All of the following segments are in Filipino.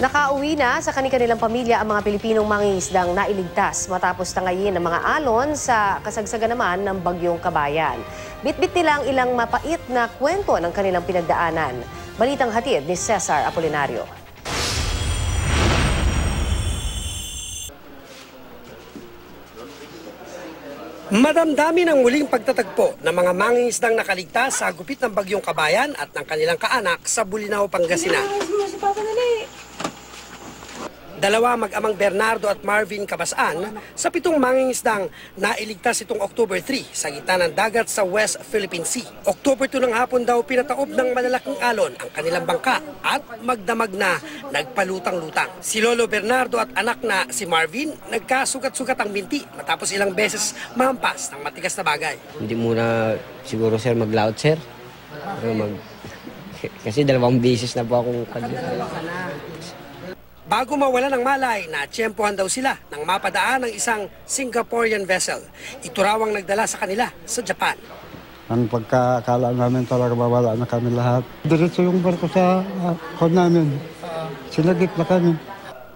Nakauwi na sa kanilang pamilya ang mga Pilipinong mangingisdang nailigtas matapos tangayin ng mga alon sa kasagsagan naman ng bagyong kabayan. Bitbit nila ang ilang mapait na kwento ng kanilang pinagdaanan. Balitang hatid ni Cesar Apolinario. Madamdami ng muling pagtatagpo ng mga mangingisdang nakaligtas sa gupit ng bagyong kabayan at ng kanilang kaanak sa Bulinaw, Pangasinan. Dalawa mag-amang Bernardo at Marvin Cabasan sa pitong mangingisdang nailigtas itong October 3 sa gitna ng dagat sa West Philippine Sea. October 2 ng hapon daw pinataob ng malalaking alon ang kanilang bangka at magdamag na nagpalutang-lutang. Si Lolo Bernardo at anak na si Marvin nagkasugat-sugat ang binti matapos ilang beses mahampas ng matigas na bagay. Hindi muna siguro sir mag-loud sir. Pero mag... Kasi dalawang beses na po akong pag... Bago mawala ng malay, natsyempohan daw sila nang mapadaan ng isang Singaporean vessel. Ito raw ang nagdala sa kanila sa Japan. Ang pagkakala namin talaga mawala na kami lahat. Diretso yung barko sa uh, kon namin. Sinagip na kami.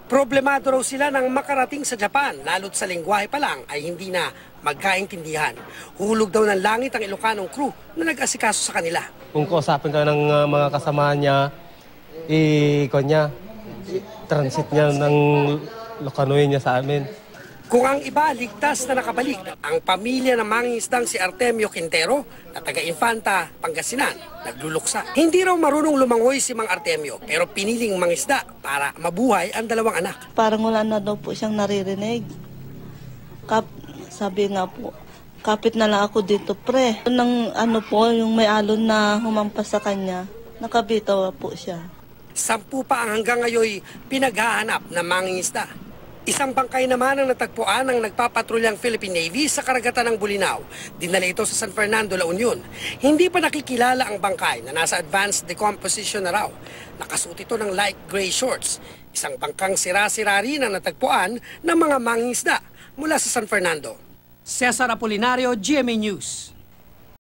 Problemado raw sila nang makarating sa Japan, lalo't sa lingwahe pa lang ay hindi na magkaintindihan. Hulog daw ng langit ang Ilocanong crew na nag-asikaso sa kanila. Kung kausapin ka ng uh, mga kasama niya, i niya, transit niya ng Lokanoy niya sa amin. Kung ang iba ligtas na nakabalik, ang pamilya ng mangingisdang si Artemio Quintero na taga Infanta, Pangasinan, nagluluksa. Hindi raw marunong lumangoy si Mang Artemio pero piniling mangisda para mabuhay ang dalawang anak. Parang wala na daw po siyang naririnig. Kap, sabi nga po, kapit na lang ako dito, pre. Nang ano po, yung may alon na humampas sa kanya, nakabitaw po siya. Sampu pa ang hanggang ngayon pinaghahanap ng mangingisda. Isang bangkay naman ang natagpuan ng nagpapatrulyang Philippine Navy sa karagatan ng Bulinaw. Dinala ito sa San Fernando, La Union. Hindi pa nakikilala ang bangkay na nasa advanced decomposition na raw. Nakasuot ito ng light gray shorts. Isang bangkang sira-sira rin ang natagpuan ng mga mangingisda mula sa San Fernando. Cesar Apolinario, GMA News.